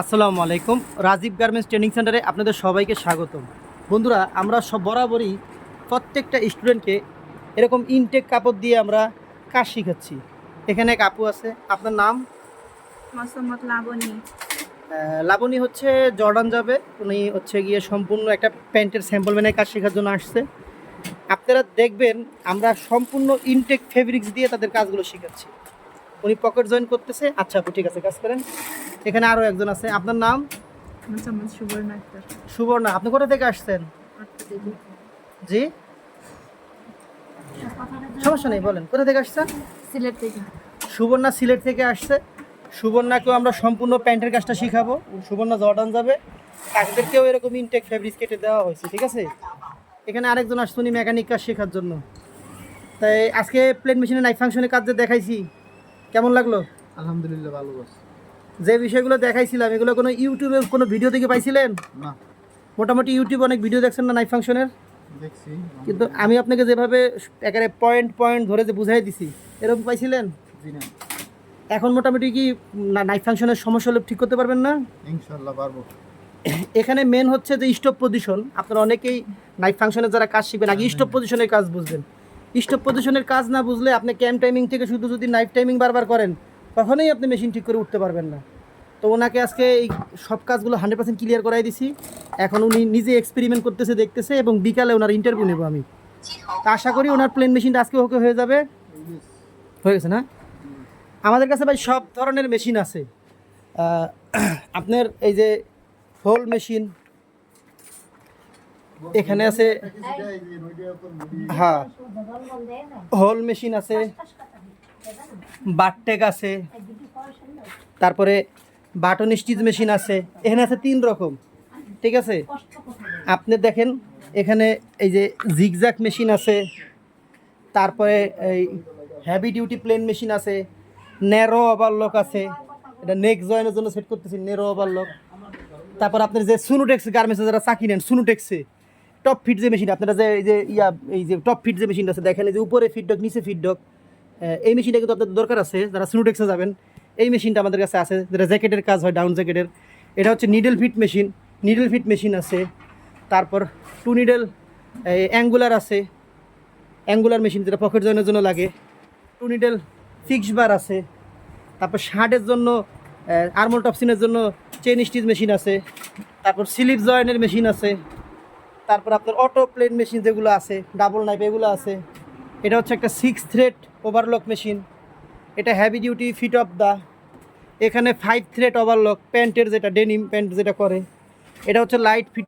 আসসালামু আলাইকুম। Rajib garments training সেন্টারে আপনাদের সবাইকে স্বাগতম। বন্ধুরা আমরা সব বরাবরই প্রত্যেকটা স্টুডেন্টকে এরকম ইনটেক কাপড় দিয়ে আমরা কাজ শিখাচ্ছি। এখানে এক আপু আছে আপনার নাম? মসম্মত লাবণী। লাবণী হচ্ছে জর্ডান যাবে। উনি হচ্ছে গিয়ে সম্পূর্ণ একটা প্যান্টের স্যাম্পল মেনে কাজ শেখার জন্য আসছে। আপনারা দেখবেন আমরা সম্পূর্ণ ইনটেক ফেব্রিক্স দিয়ে তাদের কাজগুলো শেখাচ্ছি। উনি পকেট জয়েন করতেছে। আচ্ছা আপু ঠিক আছে কাজ করেন। এখানে আরও একজন আছে। আপনার নাম? সুবর্ণ আক্তার। সুবর্ণা আপনি কোথা থেকে আসছেন? জি। সমস্যা নেই বলেন কোথা থেকে আসছেন? সিলেট থেকে। সুবর্ণা সিলেট থেকে আসছে। সুবর্ণাকেও আমরা সম্পূর্ণ প্যান্টের কাজটা শিখাবো। সুবর্ণা জর্ডান যাবে। তাদেরকেও এরকম ইনটেক ফেব্রিক কেটে দেওয়া হয়েছে ঠিক আছে? এখানে আরেকজন আসছে উনি মেকানিক কাজ শেখার জন্য। তাই আজকে প্লেন মেশিনে নাইট ফাংশনের কাজ যে দেখাইছি কেমন লাগল? আলহামদুলিল্লাহ ভালো বস যে বিষয়গুলো দেখাইছিলাম এগুলো কোনো ইউটিউবে কোনো ভিডিও থেকে পাইছিলেন? না। মোটামুটি ইউটিউবে অনেক ভিডিও দেখছেন না নাইট ফাংশনের? দেখছি। কিন্তু আমি আপনাকে যেভাবে একেবারে পয়েন্ট পয়েন্ট ধরে যে বুঝাই দিছি এরকম পাইছিলেন? জি না। এখন মোটামুটি কি নাইট ফাংশনের সমস্যা হলে ঠিক করতে পারবেন না? ইনশাল্লাহ পারব। এখানে মেন হচ্ছে যে স্টপ পজিশন আপনারা অনেকেই নাইট ফাংশনের যারা কাজ শিখবেন আগে স্টপ পজিশনের কাজ বুঝবেন। স্টপ পজিশনের কাজ না বুঝলে আপনি ক্যাম্প টাইমিং থেকে শুধু যদি নাইট টাইমিং বারবার করেন, কখনোই আপনি মেশিন ঠিক করে উঠতে পারবেন না। তো ওনাকে আজকে এই সব কাজগুলো হান্ড্রেড পার্সেন্ট ক্লিয়ার করাই দিছি। এখন উনি নিজে এক্সপেরিমেন্ট করতেছে, দেখতেছে এবং বিকালে ওনার ইন্টারভিউ নেব আমি। তা আশা করি ওনার প্লেন মেশিনটা আজকে ওকে হয়ে যাবে। হয়ে গেছে না? আমাদের কাছে ভাই সব ধরনের মেশিন আছে। আপনার এই যে হোল মেশিন এখানে আছে হ্যাঁ হোল মেশিন আছে, বাটটেক আছে, তারপরে বাটন স্টিচ মেশিন আছে, এখানে আছে তিন রকম, ঠিক আছে? আপনি দেখেন, এখানে এই যে জিগজ্যাক মেশিন আছে, তারপরে এই হেভি ডিউটি প্লেন মেশিন আছে ন্যারো ওভারলক আছে, এটা নেক জয়েনের জন্য সেট করতেছি নেরো ওভারলক তারপর আপনার যে সুনুটেক্স গার্মেন্টসে যারা চাকি নেন সুনুটেক্সে টপ ফিট যে মেশিন আপনারা যে এই যে ইয়া, এই যে টপ ফিট যে মেশিনটা আছে, দেখেন এই যে উপরে ফিডডক নিচে ফিডডক এই মেশিনটা কিন্তু আপনাদের দরকার আছে, যারা সুনুটেক্সে যাবেন, এই মেশিনটা আমাদের কাছে আছে, যেটা জ্যাকেটের কাজ হয় ডাউন জ্যাকেটের এটা হচ্ছে needle feed machine needle feed machine আছে। তারপর টু নিডল অ্যাঙ্গুলার আছে। অ্যাঙ্গুলার মেশিন যেটা পকেট জয়েনের জন্য লাগে। টু নিডল ফিক্স বার আছে। তারপর শার্টের জন্য আর্মল টপসিনের জন্য চেন স্টিচ মেশিন আছে। তারপর স্লিপ জয়েনের মেশিন আছে। তারপর আপনার অটো প্লেন মেশিন যেগুলো আছে ডাবল নাইপ এগুলো আছে। এটা হচ্ছে একটা সিক্স থ্রেড ওভারলক মেশিন এটা heavy duty feed of the এখানে ফাইভ থ্রেড ওভারলক প্যান্টের যেটা ডেনিম প্যান্ট যেটা করে এটা হচ্ছে লাইট ফিট